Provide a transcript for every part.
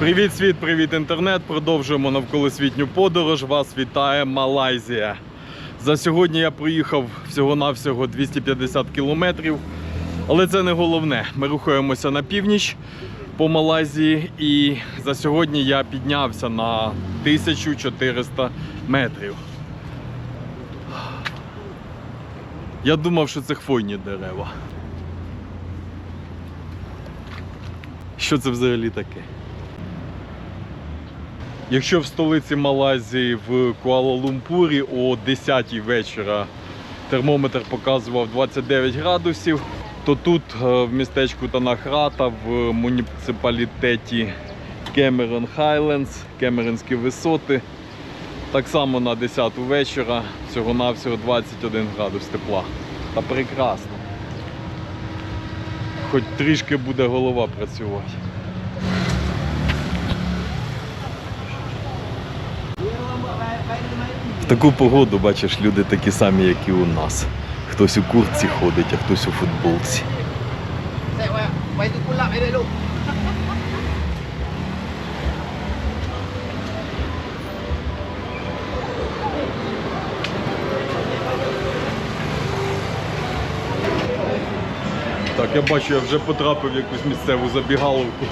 Привіт, світ, привіт, інтернет. Продовжуємо навколосвітню подорож. Вас вітає Малайзія. За сьогодні я проїхав всього-навсього 250 кілометрів. Але це не головне. Ми рухаємося на північ по Малайзії, і за сьогодні я піднявся на 1400 метрів. Я думав, що це хвойні дерева. Що це взагалі таке? Якщо в столиці Малайзії в Куала-Лумпурі о 10 вечора термометр показував 29 градусів, то тут е, в містечку Танахрата в муніципалітеті Кемерон Хайлендс, Кемеронські висоти, так само на 10 вечора, всього-навсього 21 градус тепла. Та прекрасно. Хоч трішки буде голова працювати. В таку погоду, бачиш, люди такі самі, як і у нас. Хтось у куртці ходить, а хтось у футболці. Так, я бачу, я вже потрапив в якусь місцеву забігаловку.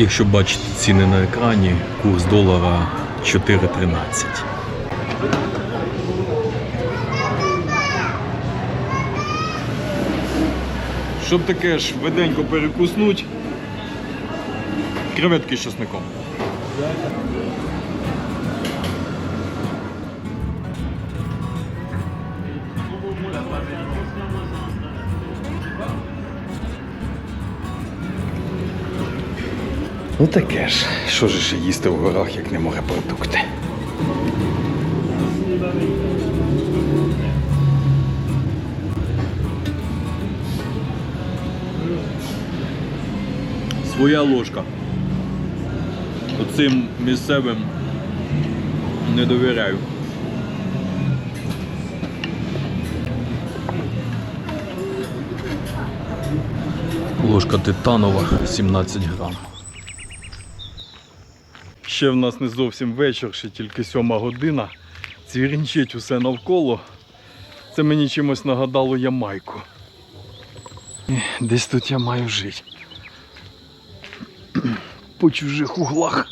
Якщо бачите ціни на екрані, курс долара 4.13. Щоб таке ж швиденько перекуснуть, креветки з часником. Ну таке ж, що ж ще їсти в горах, як не морепродукти. Своя ложка. Оцим місцевим не довіряю. Ложка титанова 17 грам. Ще в нас не зовсім вечір, ще тільки сьома година. Цвірінчить усе навколо. Це мені чимось нагадало Ямайку. Десь тут я маю жити. По чужих углах.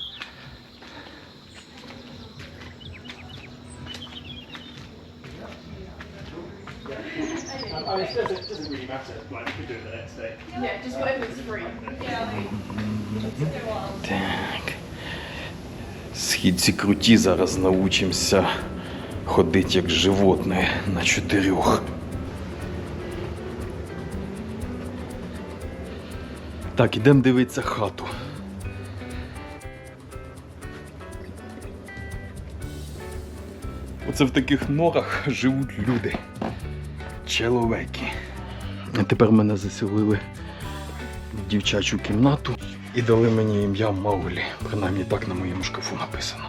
Yeah, just whatever's free. Так. Східці круті зараз научимося ходити як животне на чотирьох. Так, ідемо дивитися хату. Оце в таких норах живуть люди. Чоловіки. А тепер мене заселили в дівчачу кімнату і дали мені ім'я Маулі. Принаймні так на моєму шкафу написано.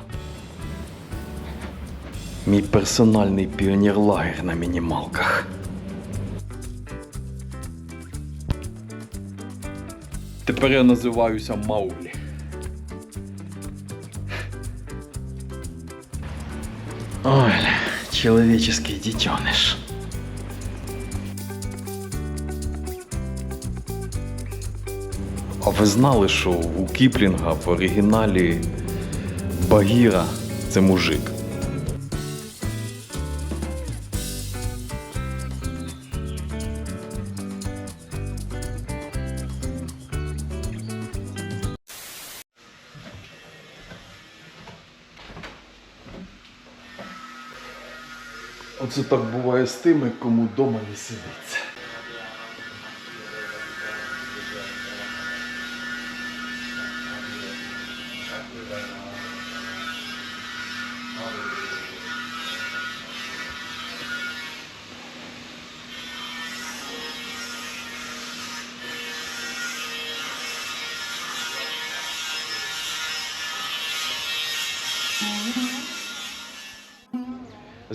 Мій персональний піонерлагер на мінімалках. Тепер я називаюся Маулі. Ой, человеческий детеныш. Ви знали, що у Кіплінга в оригіналі Багіра це мужик? Оце так буває з тими, кому вдома не сидиться.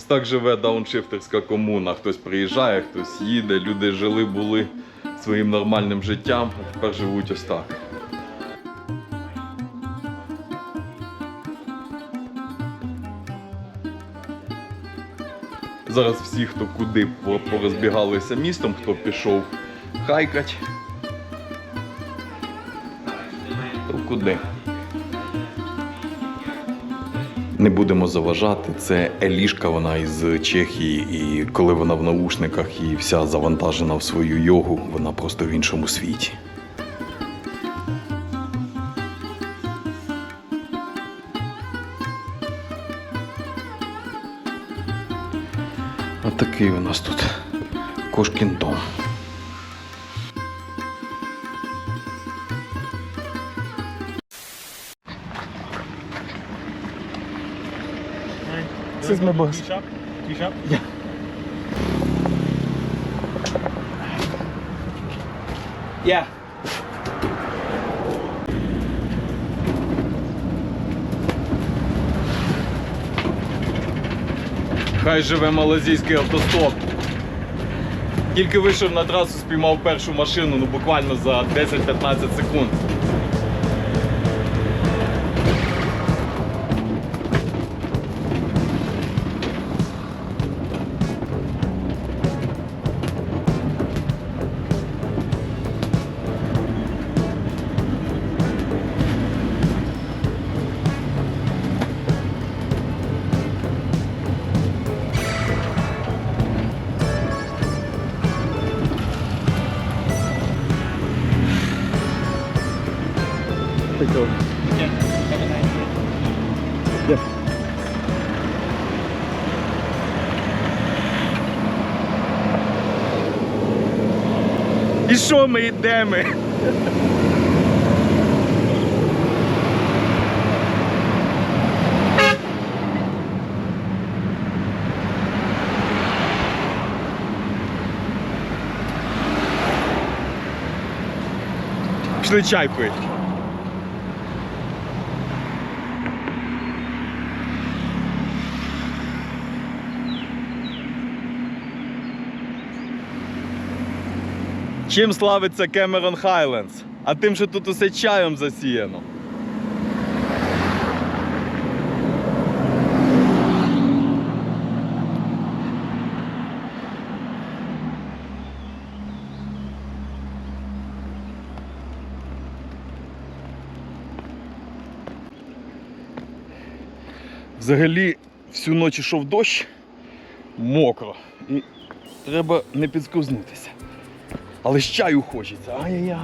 Ось так живе дауншифтерська комуна. Хтось приїжджає, хтось їде. Люди жили, були своїм нормальним життям, а тепер живуть ось так. Зараз всі, хто куди порозбігалися містом, хто пішов хайкать, то куди. Не будемо заважати. Це Елішка, вона із Чехії, і коли вона в наушниках і вся завантажена в свою йогу, вона просто в іншому світі. Отакий у нас тут кошкін дом. Is my boss. Shop? Tea shop? Yeah. Хай живе малазійський автостоп. Тільки вийшов на трасу, спіймав першу машину, ну буквально за 10-15 секунд. Що ми? Пішли чай пити. Чим славиться Кемерон Хайлендс? А тим, що тут усе чаєм засіяно. Взагалі всю ніч йшов дощ, мокро. І треба не підскузнутися. Але ж чаю хочеться. Ай-яй-яй.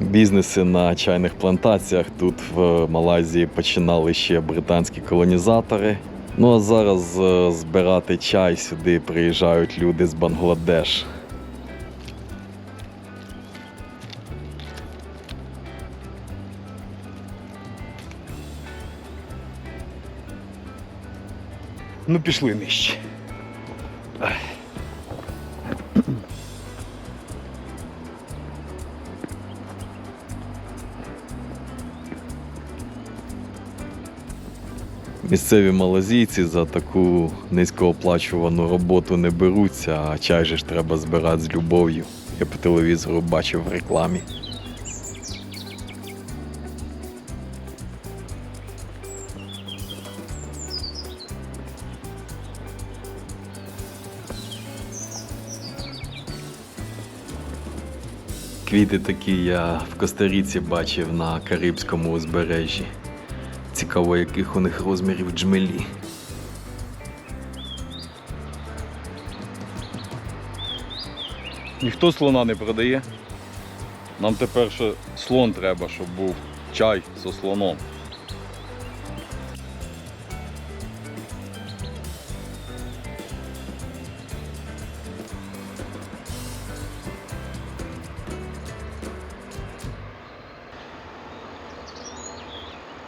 Бізнеси на чайних плантаціях тут в Малайзії починали ще британські колонізатори. Ну а зараз е, збирати чай сюди приїжджають люди з Бангладеш. Ну, пішли нижче. Місцеві малазійці за таку низькооплачувану роботу не беруться, а чай же ж треба збирати з любов'ю. Я по телевізору бачив в рекламі. Квіти такі я в Косторіці бачив на Карибському узбережжі. Цікаво, яких у них розмірів джмелі. Ніхто слона не продає. Нам тепер ще слон треба, щоб був чай зі слоном.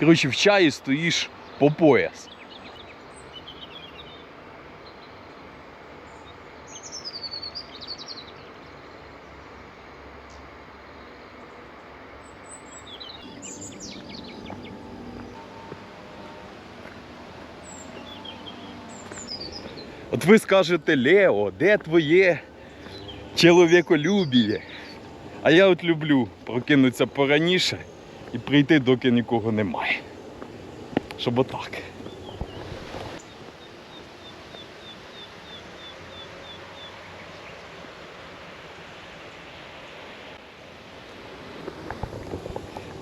Коротше, в чаї стоїш по пояс. От ви скажете, Лео, де твоє чоловіколюбіє. А я от люблю прокинутися пораніше і прийти, доки нікого немає. Щоб отак.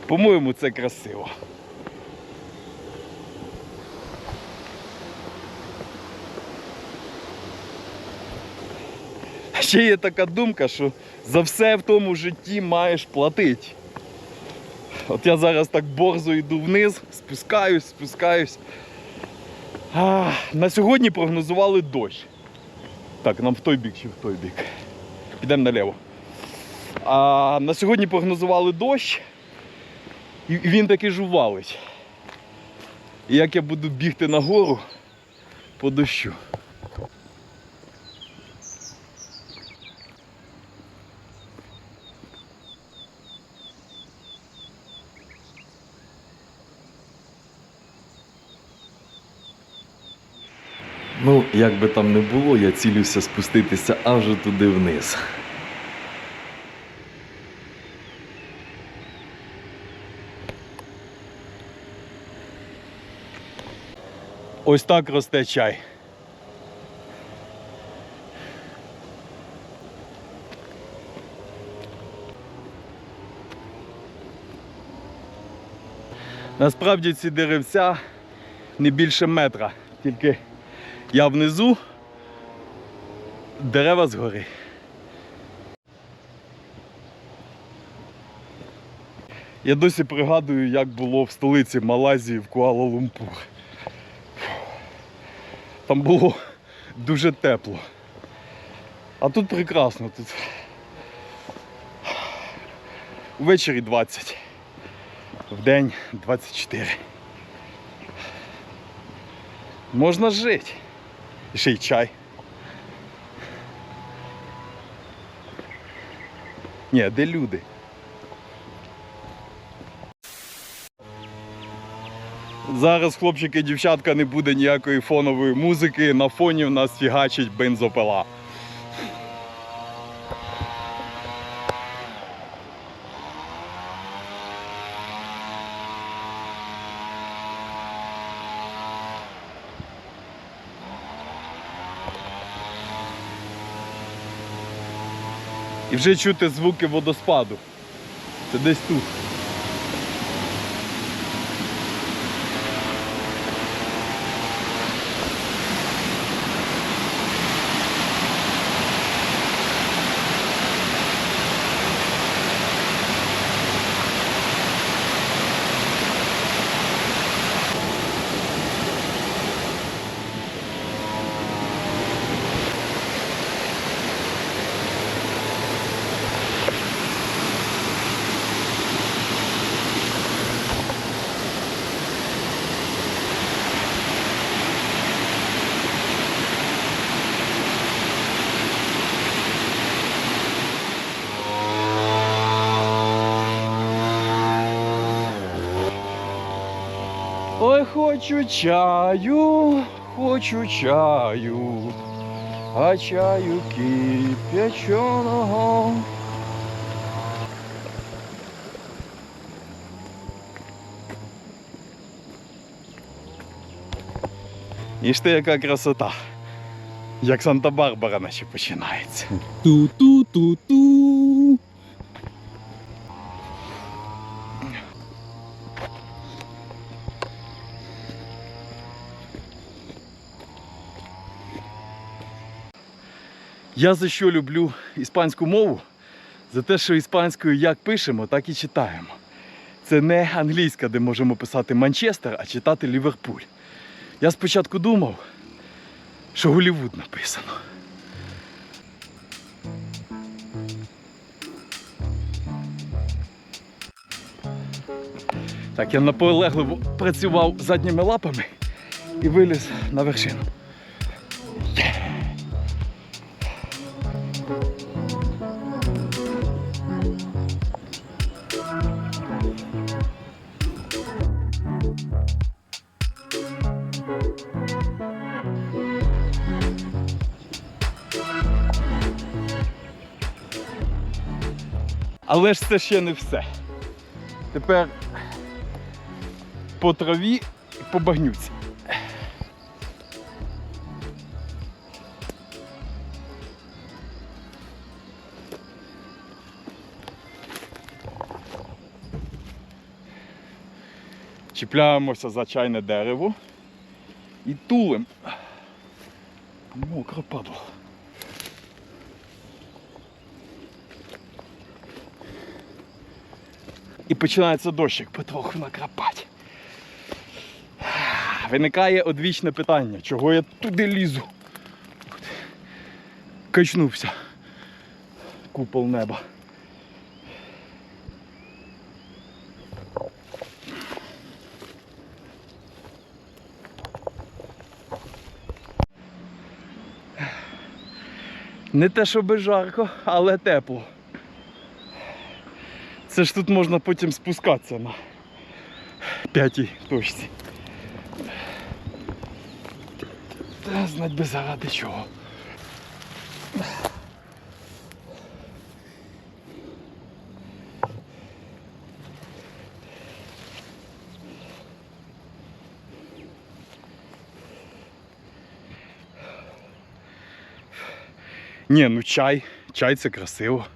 По-моєму, це красиво. Ще є така думка, що за все в тому житті маєш платити. От я зараз так борзо йду вниз, спускаюсь, спускаюсь. А, на сьогодні прогнозували дощ. Так, нам в той бік чи в той бік. Підемо наліво. А на сьогодні прогнозували дощ, і він таки жувалить. І як я буду бігти нагору по дощу. Як би там не було, я цілюся спуститися аж туди вниз. Ось так росте чай. Насправді ці деревця не більше метра, тільки я внизу, дерева згори. Я досі пригадую, як було в столиці Малайзії в Куала-Лумпур. Там було дуже тепло. А тут прекрасно. Тут ввечері 20, в день 24. Можна жити. І ще й чай. Ні, де люди? Зараз, хлопчики дівчатка, не буде ніякої фонової музики. На фоні в нас фігачить бензопила. І вже чути звуки водоспаду. Це десь тут. Ой, хочу чаю, хочу чаю, а чаю кип'яченого. І ти яка красота. Як Санта-Барбара наче починається. Ту-ту-ту-ту. Я за що люблю іспанську мову? За те, що іспанською як пишемо, так і читаємо. Це не англійська, де можемо писати Манчестер, а читати Ліверпуль. Я спочатку думав, що Голівуд написано. Так, я наполегливо працював задніми лапами і виліз на вершину. Але ж це ще не все. Тепер по траві і по багнюці. Чіпляємося за чайне дерево і тулим. Мокро падло. І починається дощик потроху накрапати. Виникає одвічне питання, чого я туди лізу. Качнувся. Купол неба. Не те, щоб жарко, але тепло. Це ж тут можна потім спускатися на п'ятій точці. Та знать би заради чого. Ні, ну чай, чай це красиво.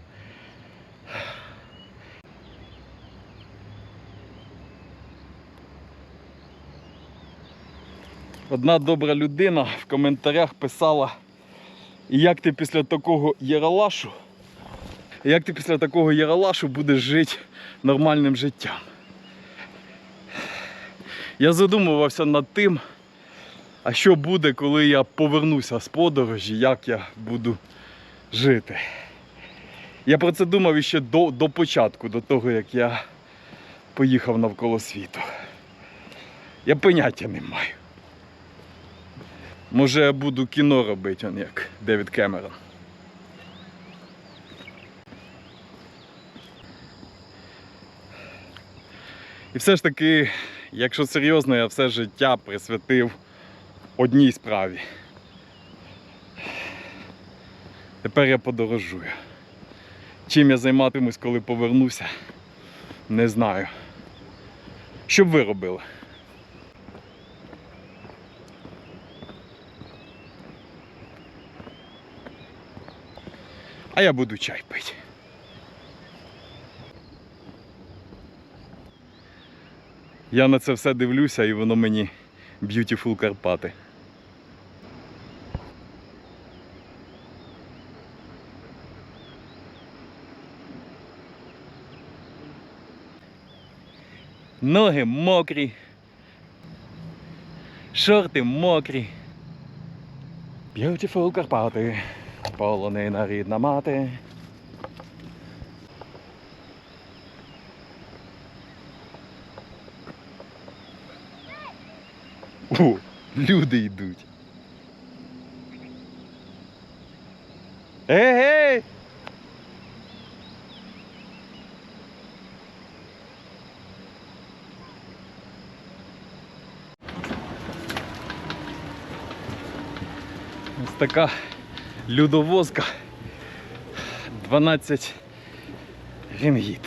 Одна добра людина в коментарях писала, як ти після такого єралашу, як ти після такого єралашу будеш жити нормальним життям. Я задумувався над тим, а що буде, коли я повернуся з подорожі, як я буду жити. Я про це думав іще до, до початку, до того, як я поїхав навколо світу. Я поняття не маю. Може я буду кіно робити, он як Девід Кемерон. І все ж таки, якщо серйозно, я все життя присвятив одній справі. Тепер я подорожую. Чим я займатимусь, коли повернуся, не знаю. Що б ви робили? А я буду чай пити. Я на це все дивлюся і воно мені Beautiful Карпати. Ноги мокрі. Шорти мокрі. Beautiful Карпати. Полонина рідна мати. О, люди йдуть. Ей-гей! Ось така людовозка 12 рінгіт.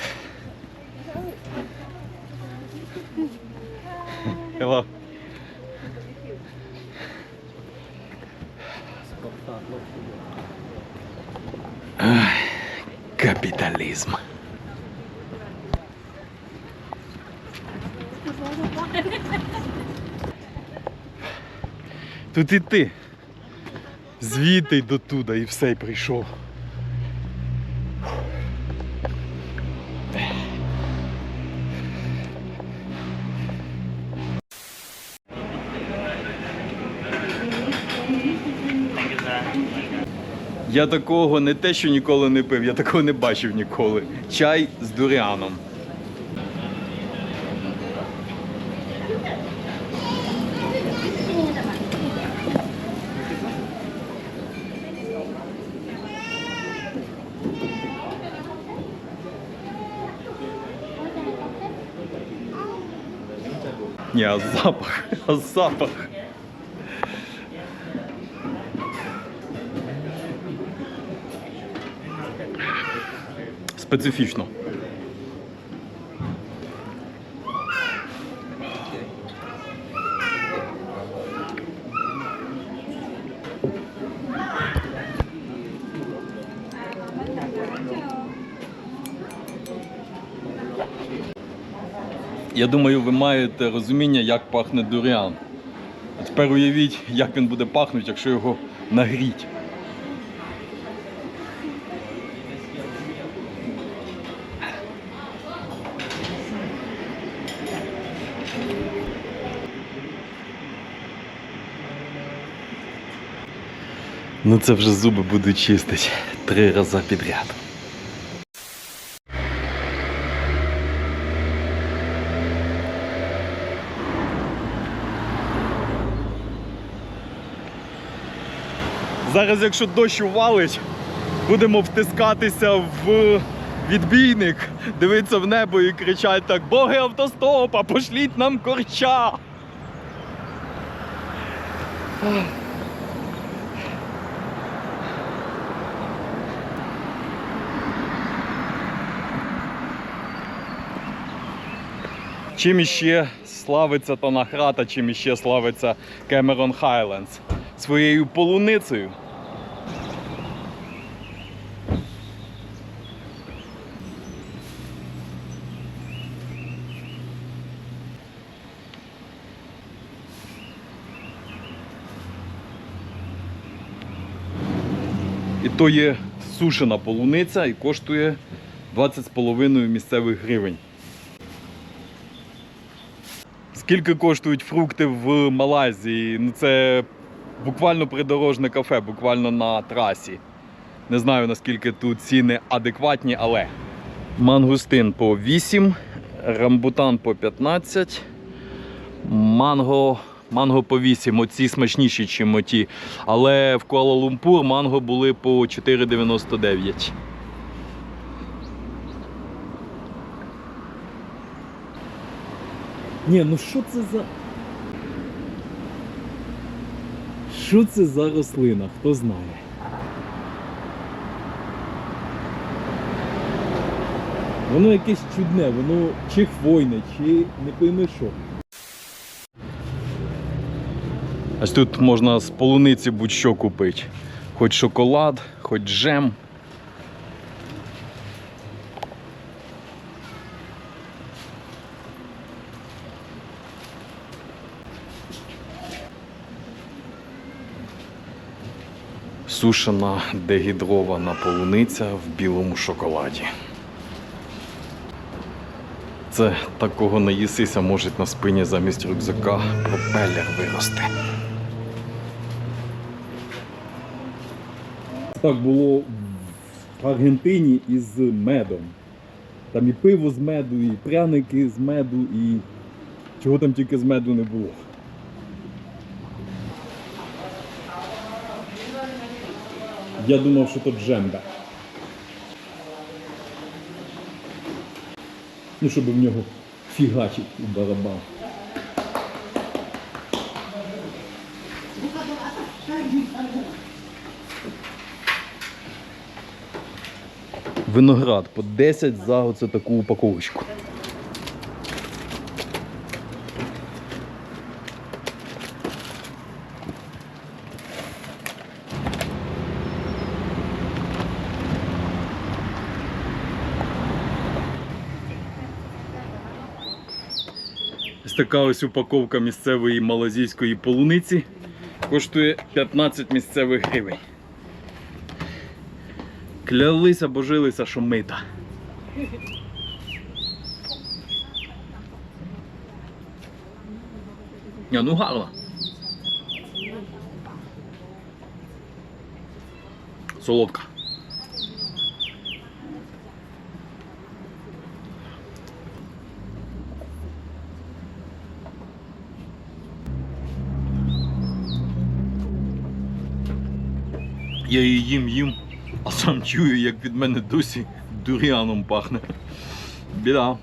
Капіталізм. Тут і ти. Звідти й до туди і все і прийшов. Я такого не те, що ніколи не пив, я такого не бачив ніколи. Чай з дуріаном. Ні, а запах, а запах. Специфічно. Я думаю, ви маєте розуміння, як пахне дуріан. А тепер уявіть, як він буде пахнути, якщо його нагріть. Ну це вже зуби будуть чистити три рази підряд. Зараз, якщо дощ увалить, будемо втискатися в відбійник, дивитися в небо і кричати так: Боги автостопа, пошліть нам корча! Чим іще славиться Тонахрата, чим іще славиться Кемерон Хайлендс? Своєю полуницею. І то є сушена полуниця і коштує 20,5 місцевих гривень. Скільки коштують фрукти в Малайзії? Ну це буквально придорожне кафе, буквально на трасі. Не знаю наскільки тут ціни адекватні, але мангустин по 8, рамбутан по 15, манго, манго по 8. Оці смачніші, ніж оті. Але в Куала-Лумпур манго були по 4,99. Ні, ну що це за. Що це за рослина? Хто знає? Воно якесь чудне, воно чи хвойне, чи не пойми що. Ось тут можна з полуниці будь-що купити. Хоч шоколад, хоч джем. Сушена дегідрована полуниця в білому шоколаді. Це такого наїсися може на спині замість рюкзака пропелер вирости. Так було в Аргентині із медом. Там і пиво з меду, і пряники з меду, і чого там тільки з меду не було. Я думав, що то джембе. Ну, щоб в нього фігачить у барабан. Виноград по 10 за оце таку упаковочку. Така ось упаковка місцевої малазійської полуниці коштує 15 місцевих гривень. Клялися, божилися, що мита. Ня, ну гарно. Солодка. Я її їм їм, а сам чую, як від мене досі дуріаном пахне. Біда.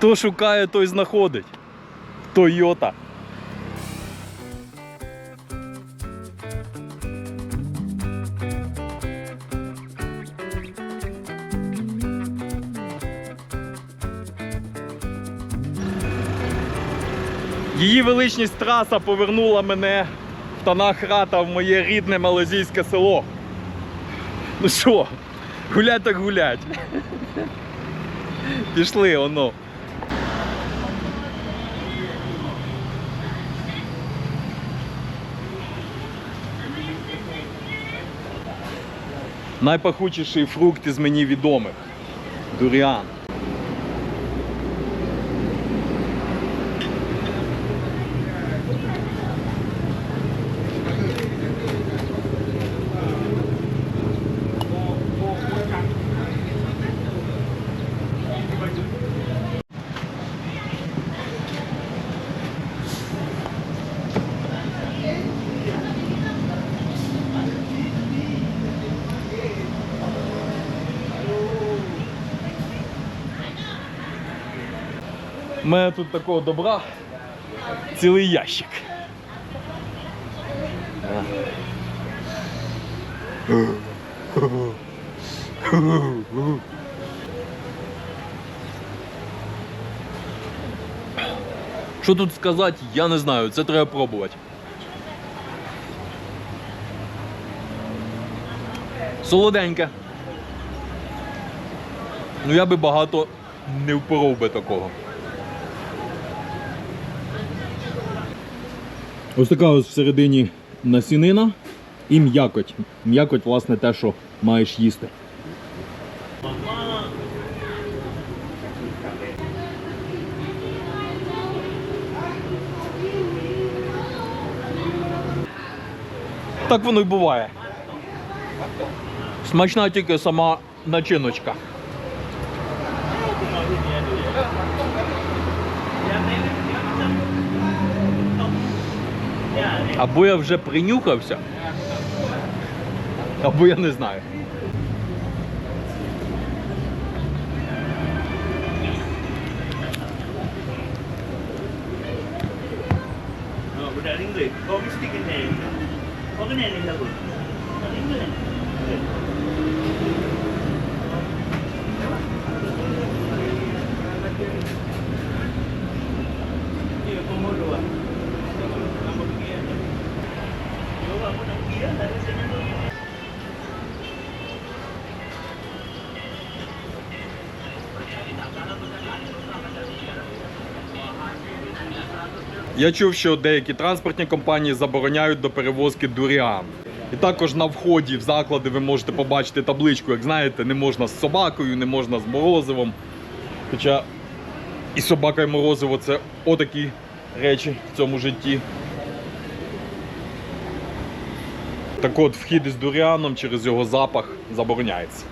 Хто шукає, той знаходить. Тойота. Її величність траса повернула мене в Танахрата в моє рідне малазійське село. Ну що, гулять так гулять. Пішли, оно. Найпахучіший фрукт із мені відомих. Дуріан. У мене тут такого добра цілий ящик. Що тут сказати, я не знаю, це треба пробувати. Солоденьке. Ну я би багато не впоров би такого. Ось така ось всередині насінина і м'якоть. М'якоть, власне, те, що маєш їсти. Так воно й буває. Смачна тільки сама начиночка. Або я вже принюхався, або я не знаю. Ờ, bữa nay đến người có cái sticker này có in này Я чув, що деякі транспортні компанії забороняють до перевозки дуріан. І також на вході в заклади ви можете побачити табличку, як знаєте, не можна з собакою, не можна з морозивом. Хоча і собака, і морозиво це отакі речі в цьому житті. Так от, вхід із дуріаном через його запах забороняється.